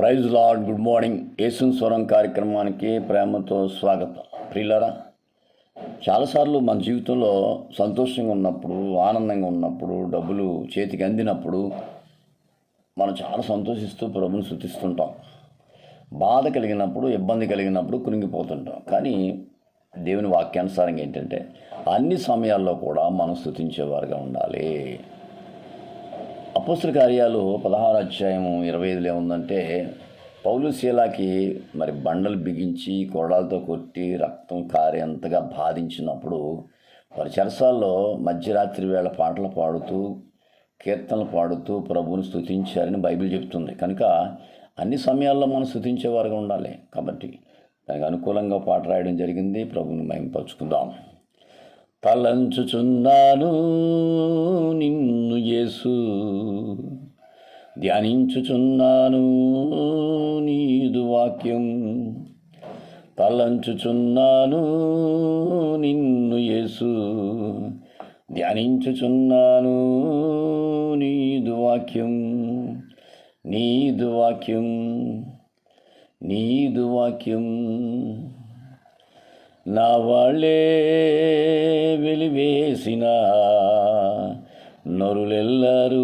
Praise lord good morning. ఏసున్ స్వరం కార్యక్రమానికి ప్రేమతో స్వాగతం. ప్రియులరా చాలాసార్లు మన జీవితంలో సంతోషంగా ఉన్నప్పుడు ఆనందంగా ఉన్నప్పుడు డబ్బులు చేతికి అందినప్పుడు మనం చాలా సంతోషిస్తూ ప్రభుని శృతిస్తుంటాం బాధ కలిగినప్పుడు ఇబ్బంది కలిగినప్పుడు కురింగిపోతుంటాం కానీ దేవుని వాక్యానుసారంగా ఏంటంటే అన్ని సమయాల్లో కూడా మనం స్థుతించేవారుగా ఉండాలి. అపోస్తుల కార్యాలు పదహారు అధ్యాయము ఇరవై ఐదులో ఏముందంటే పౌలు శీలాకి మరి బండలు బిగించి కొరడాలతో కొట్టి రక్తం కారేంతగా బాధించినప్పుడు వారి చెరసాల్లో మధ్యరాత్రి వేళ పాటలు పాడుతూ కీర్తనలు పాడుతూ ప్రభువుని స్థుతించారని బైబిల్ చెప్తుంది. కనుక అన్ని సమయాల్లో మనం స్థుతించేవారుగా ఉండాలి. కాబట్టి దానికి అనుకూలంగా పాట రాయడం జరిగింది. ప్రభుని మేము పరుచుకుందాం తలంచుచున్నాను నిన్ను యేసు. ధ్యానించుచున్నాను నీదు వాక్యం. తలంచుచున్నాను నిన్ను యేసు. ధ్యానించుచున్నాను నీదు వాక్యం. నీదు వాక్యం. నీదు వాక్యం. నా వాళ్ళే వెలివేసిన. నరులెల్లరూ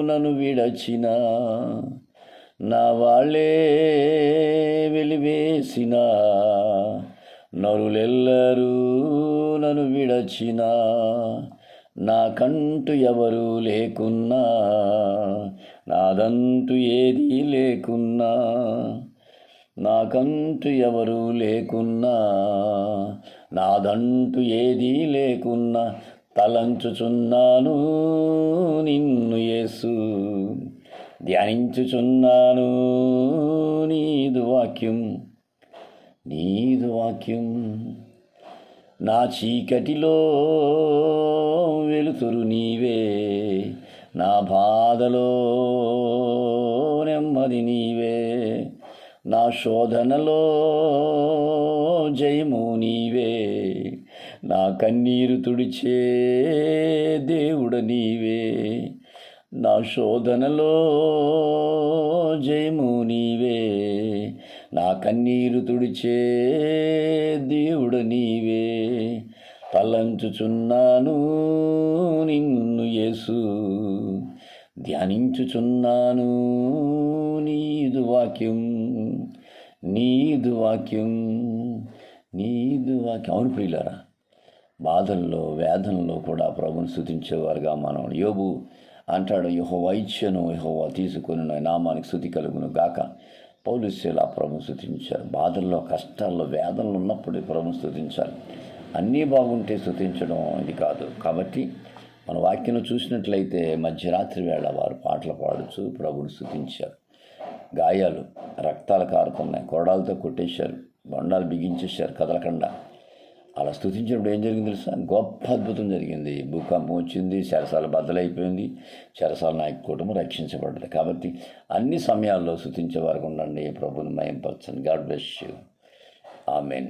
నన్ను విడచిన. నా వాళ్ళే వెలివేసిన. నరులెల్లరూ నన్ను విడచిన. నాకంటూ ఎవరు లేకున్నా నాదంటూ ఏదీ లేకున్నా. నాకంటూ ఎవరు లేకున్నా నాదంటూ ఏదీ లేకున్నా తలంచుచున్నాను నిన్ను యేసు. ధ్యానించుచున్నాను నీదు వాక్యం నీదు వాక్యం. నా చీకటిలో వెలుతురు నీవే నా బాధలో నెమ్మది నీవే. నా శోధనలో జయము నీవే. నా కన్నీరు తుడిచే దేవుడ నీవే. నా శోధనలో జయము నీవే. నా కన్నీరు తుడిచే దేవుడ నీవే. తలంచుచున్నాను నిన్ను యేసు. ధ్యానించుచున్నాను నీదు వాక్యం నీదు వాక్యం నీదు వాక్యం. అవును ప్రియులారా బాధల్లో వేదనలో కూడా ప్రభుని స్థుతించేవారుగా మనం యోబు అంటాడు యహో వైద్యను యహోవా తీసుకొని నామానికి స్థుతి కలుగును గాక. పౌలుస్యులు ఆ ప్రభుని స్థుతించారు బాధల్లో కష్టాల్లో వేదనలు ఉన్నప్పుడు ప్రభుని స్థుతించాలి అన్నీ బాగుంటే స్థుతించడం ఇది కాదు. కాబట్టి మన వాక్యం చూసినట్లయితే మధ్యరాత్రి వేళ వారు పాటలు పాడుచు ప్రభుని స్థుతించారు గాయాలు రక్తాలు కారుతున్నాయి కొరడాలతో కొట్టేశారు. బండాలు బిగించేశారు కదలకుండా. అలా స్థుతించినప్పుడు ఏం జరిగింది తెలుసా? గొప్ప అద్భుతం జరిగింది. భూకంపం వచ్చింది చెరసాల బద్దలైపోయింది. చెరసాల నాయక కుటుంబం రక్షించబడ్డది. కాబట్టి అన్ని సమయాల్లో స్థుతించే వరకు ఉండండి. ప్రభుని మయంపరచండి. God bless you. ఆమెన్.